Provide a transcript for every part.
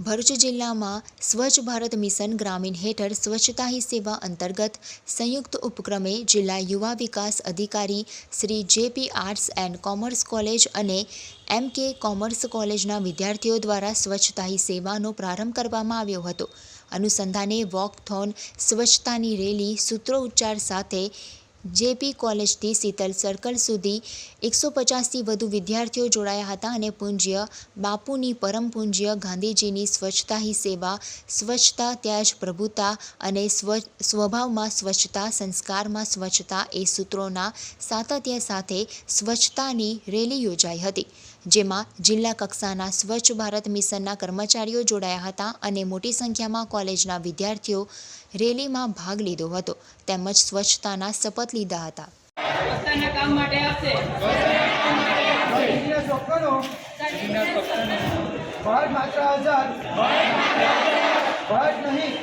ભરૂચ જિલ્લામાં સ્વચ્છ ભારત મિશન ગ્રામીણ હેઠળ સ્વચ્છતા હી સેવા અંતર્ગત સંયુક્ત ઉપક્રમે જિલ્લા યુવા વિકાસ અધિકારી Shri JP arts and commerce college અને એમ કે કોમર્સ કોલેજના વિદ્યાર્થીઓ દ્વારા સ્વચ્છતા હી સેવાનો પ્રારંભ કરવામાં આવ્યો હતો. અનુસંધાને વોકથોન સ્વચ્છતાની રેલી સૂત્રોચ્ચાર સાથે જેપી કોલેજથી શીતલ સર્કલ સુધી એકસો પચાસથી વધુ વિદ્યાર્થીઓ જોડાયા હતા અને પૂજ્ય બાપુની પરમ પૂજ્ય ગાંધીજીની સ્વચ્છતા હી સેવા, સ્વચ્છતા ત્યાં જ પ્રભુતા અને સ્વ, સ્વભાવમાં સ્વચ્છતા, સંસ્કારમાં સ્વચ્છતા એ સૂત્રોના સાતત્ય સાથે સ્વચ્છતાની રેલી યોજાઈ હતી, જેમાં જિલ્લા કક્ષાના સ્વચ્છ ભારત મિશનના કર્મચારીઓ જોડાયા હતા અને મોટી સંખ્યામાં કોલેજના વિદ્યાર્થીઓ રેલીમાં ભાગ લીધો હતો, તેમજ સ્વચ્છતાના શપથ લીધા હતા. પોતાના કામ માટે આપશે. ઇન્ડિયા ચોક્કનો ભારત માત્ર આઝાદ. ભારત નહીં.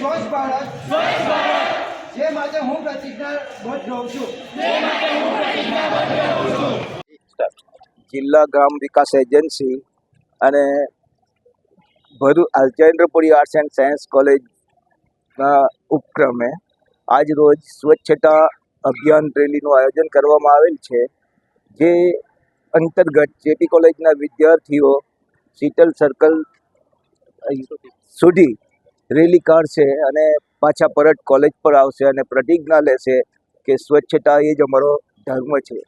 સ્વચ્છ ભારત. જે માટે હું પ્રતિજ્ઞાબદ્ધ રહું છું. જિલ્લા ગ્રામ વિકાસ એજન્સી અને Bharuch Alchendrapuri arts and science કોલેજના ઉપક્રમે આજ રોજ સ્વચ્છતા અભિયાન રેલીનું આયોજન કરવામાં આવેલ છે, જે અંતર્ગત જેટી કોલેજના વિદ્યાર્થીઓ શીતલ સર્કલ સુધી રેલી કાઢશે અને પાછા પરત કોલેજ પર આવશે અને પ્રતિજ્ઞા લેશે કે સ્વચ્છતા એ જ અમારો ધર્મ છે.